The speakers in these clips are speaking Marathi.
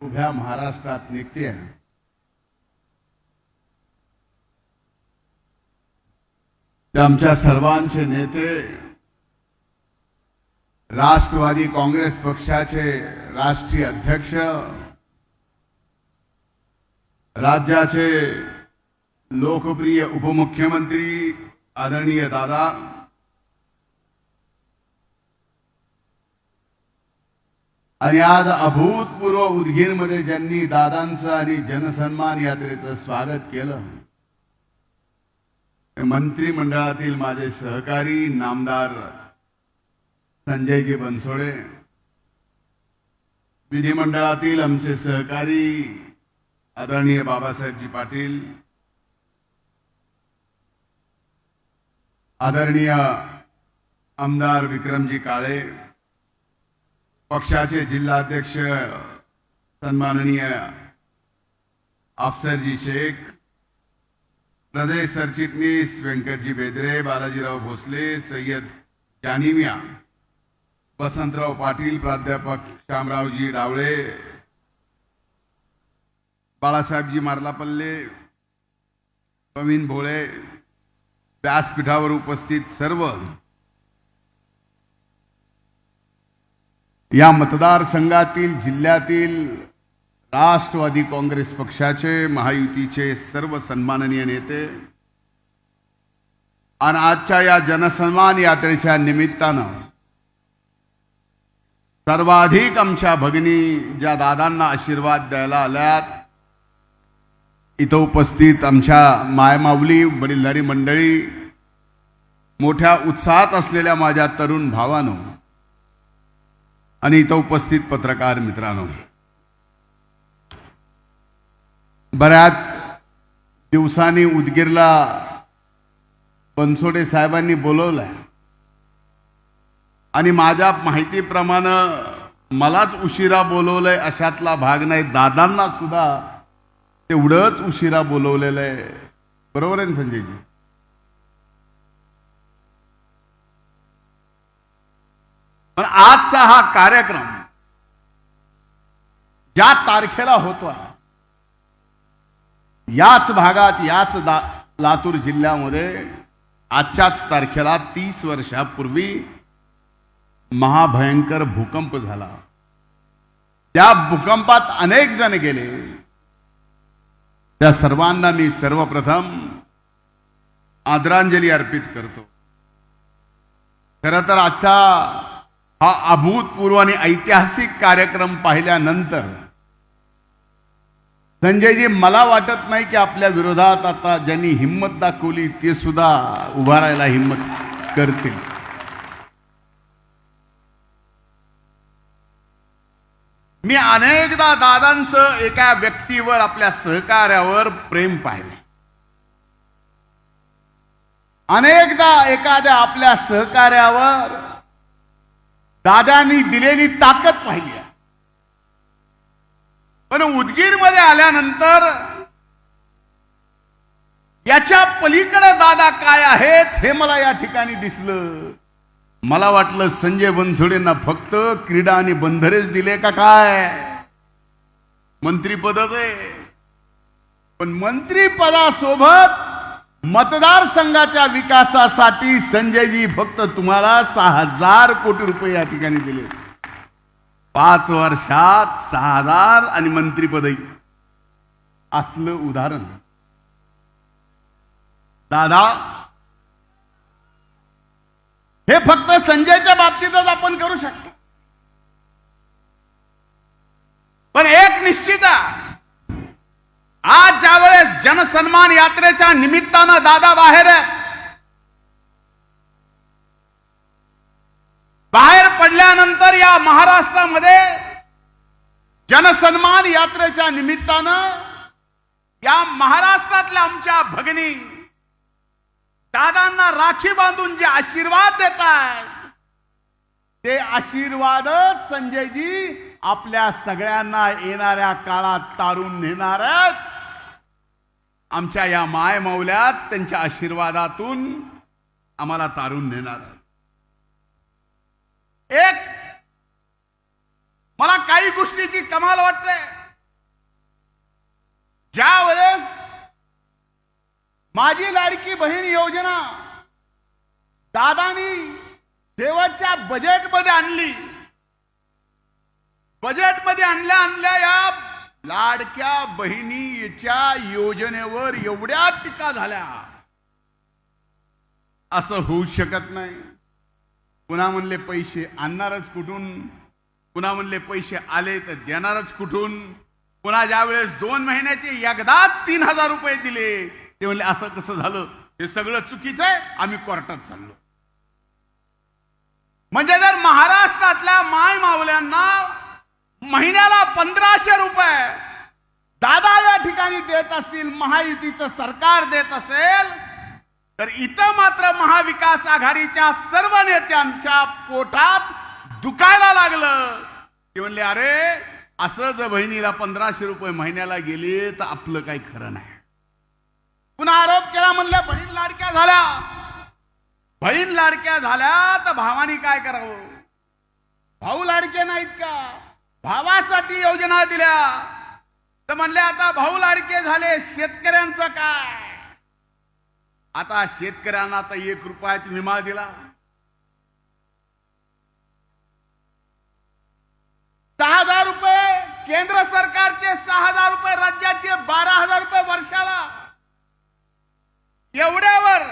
उभ्या महाराष्ट्रात निघते आमच्या सर्वांचे नेते राष्ट्रवादी काँग्रेस पक्षाचे राष्ट्रीय अध्यक्ष राज्याचे लोकप्रिय उपमुख्यमंत्री आदरणीय दादा आणि आज अभूतपूर्व उदगीरमध्ये ज्यांनी दादांचं आणि जनसन्मान यात्रेचं स्वागत केलं मंत्रिमंडळातील माझे सहकारी नामदार संजयजी बनसोडे विधिमंडळातील आमचे सहकारी आदरणीय बाबासाहेबजी पाटील आदरणीय आमदार विक्रमजी काळे पक्षाचे जिल्हाध्यक्ष सन्माननीय अफसरजी शेख प्रदेश सरचिटणीस व्यंकटजी बेदरे बालाजीराव भोसले सय्यद जानिमिया वसंतराव पाटील प्राध्यापक श्यामरावजी डावळे बाळासाहेबजी मार्लापल्ले प्रवीण भोळे व्यासपीठावर उपस्थित सर्व या मतदारसंघातील जिल्ह्यातील राष्ट्रवादी काँग्रेस पक्षाचे महायुतीचे सर्व सन्माननीय नेते आणि आजच्या या जनसन्मान यात्रेच्या निमित्तानं सर्वाधिक आमच्या भगिनी ज्या दादांना आशीर्वाद द्यायला आल्यात इथं उपस्थित आमच्या मायमाऊली वडीलधारी मंडळी मोठ्या उत्साहात असलेल्या माझ्या तरुण भावानं आणि इथं उपस्थित पत्रकार मित्रांनो बऱ्याच दिवसांनी उदगीरला बनसोडे साहेबांनी बोलवलंय. आणि माझ्या माहितीप्रमाणे मलाच उशिरा बोलवलंय अशातला भाग नाही. दादांना सुद्धा तेवढंच उशिरा बोलवलेलं आहे बरोबर आहे ना संजयजी? पण आजचा हा कार्यक्रम ज्या तारखेला होतो याच भागात याच लातूर जिल्ह्यामध्ये आजच्याच तारखेला तीस वर्षापूर्वी महाभयंकर भूकंप झाला. त्या भूकंपात अनेक जण गेले. त्या सर्वांना मी सर्वप्रथम आदरांजली अर्पित करतो. खर तर आजचा हा अभूतपूर्व आणि ऐतिहासिक कार्यक्रम पाहिल्यानंतर संजयजी मला वाटत नाही की आपल्या विरोधात आता ज्यांनी हिंमत दाखवली ते सुद्धा उभारायला हिंमत करतील. मी अनेकदा दादांचं एका व्यक्तीवर आपल्या सहकार्यावर प्रेम पाहिले. अनेकदा एखाद्या आपल्या सहकार्यावर दादांनी दिलेली ताकद पाहिली पण पण उदगीरमध्ये आल्यानंतर याच्या पलीकडे दादा काय आहेत हे मला या ठिकाणी दिसलं. मला वाटलं संजय बनसोडेंना फक्त क्रीडा आणि बंधरेच दिले का काय? मंत्रीपदच आहे. पण मंत्रीपदासोबत मतदारसंघाच्या विकासासाठी संजयजी फक्त तुम्हाला सहा हजार कोटी रुपये या ठिकाणी दिले. पाच वर्षात सहा हजार आणि मंत्रीपदही. असलं उदाहरण. दादा हे फक्त संजयच्या बाबतीतच आपण करू शकतो. पण एक निश्चित आहे आज ज्या वेळेस जनसन्मान यात्रेच्या निमित्तानं दादा बाहेर बाहेर पडल्यानंतर या महाराष्ट्रामध्ये जनसन्मान यात्रेच्या निमित्तानं या महाराष्ट्रातल्या आमच्या भगिनी दादांना राखी बांधून जे आशीर्वाद देत आहेत ते आशीर्वादच संजयजी आपल्या सगळ्यांना येणाऱ्या काळात तारून नेणार आहेत. आमच्या या मायमौल्यात त्यांच्या आशीर्वादातून आम्हाला तारून नेणार एक मला काही गोष्टीची कमाल वाटते. ज्या वेळेस माझी लाडकी बहीण योजना दादानी शेवटच्या बजेटमध्ये आणली बजेटमध्ये आणल्या आणल्या लाडक्या बहिणीच्या योजनेवर एवढ्या टीका झाल्या. असं होऊ शकत नाही. पुन्हा म्हणले पैसे आणणारच कुठून? पुन्हा म्हणले पैसे आले तर देणारच कुठून? पुन्हा ज्या वेळेस दोन महिन्याचे एकदाच तीन हजार रुपये दिले ते म्हणले असं कसं झालं? हे सगळं चुकीचं आहे आम्ही कोर्टात चाललो. म्हणजे जर महाराष्ट्रातल्या माय मावल्यांना महिन्याला पंधराशे रुपये. दादा या ठिकाणी देत असतील महायुतीचं सरकार देत असेल तर इथं मात्र महाविकास आघाडीच्या सर्व नेत्यांच्या पोटात दुखायला लागलं. ते म्हणले अरे असं जर बहिणीला पंधराशे रुपये महिन्याला गेले तर आपलं काही खरं नाही. पुन्हा आरोप केला म्हणलं बहीण लाडक्या झाल्या. बहीण लाडक्या झाल्या तर भावानी काय करावं? भाऊ लाडके नाहीत का? भावासाठी योजना दिल्या. तर म्हणले आता भाऊ लाडके झाले शेतकऱ्यांचं काय? आता शेतकऱ्यांना आता एक रुपयात विमा दिला. सहा हजार रुपये केंद्र सरकारचे सहा हजार रुपये राज्याचे बारा हजार रुपये वर्षाला एवढ्यावर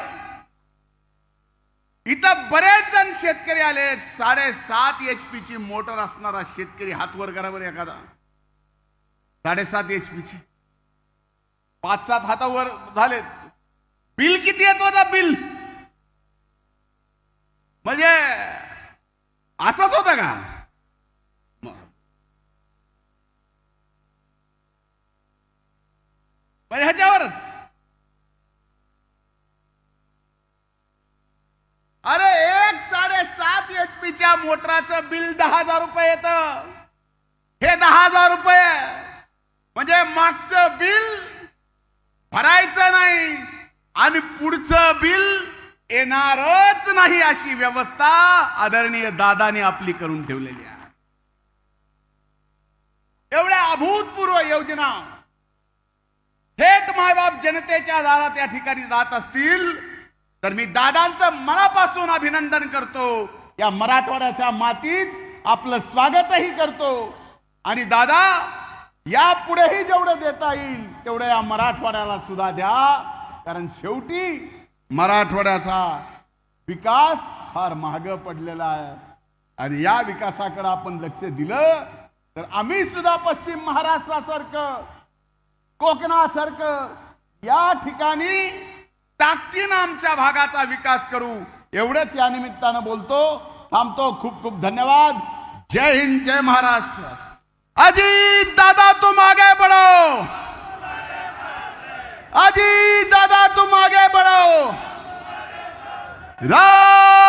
इथं बरेच जण शेतकरी आले साडेसात एच पीची मोटर असणारा शेतकरी हात वर करा बरं एखादा. साडेसात एच पीची पाच सात हातावर झालेत बिल किती येतो होता बिल? म्हणजे असंच होतं का? म्हणजे ह्याच्यावरच. अरे एचपीच्या मोटराचं बिल दहा हजार रुपये येत. हे दहा हजार रुपये. म्हणजे मागचं बिल भरायचं नाही आणि पुढचं बिल येणारच नाही अशी व्यवस्था आदरणीय दादाने आपली करून ठेवलेली आहे. एवढ्या अभूतपूर्व योजना थेट मायबाप जनतेच्या दारात या ठिकाणी जात असतील तर मी दादांचं मनापासून अभिनंदन करतो. या मराठवाड्याच्या मातीत आपलं स्वागतही करतो. आणि दादा या पुढेही जेवढं देता येईल तेवढं या मराठवाड्याला सुद्धा द्या. कारण शेवटी मराठवाड्याचा विकास फार महाग पडलेला आहे. आणि या विकासाकडे आपण लक्ष दिलं तर आम्ही सुद्धा पश्चिम महाराष्ट्रासारखं कोकणासारखं या ठिकाणी ताकदीनं आमच्या भागाचा विकास करू. एवढंच या निमित्तानं बोलतो. थांबतो. खूप खूप धन्यवाद. जय हिंद जय महाराष्ट्र. अजीत दादा तुम आगे बढ़ो अजीत दादा तुम आगे बढ़ो राज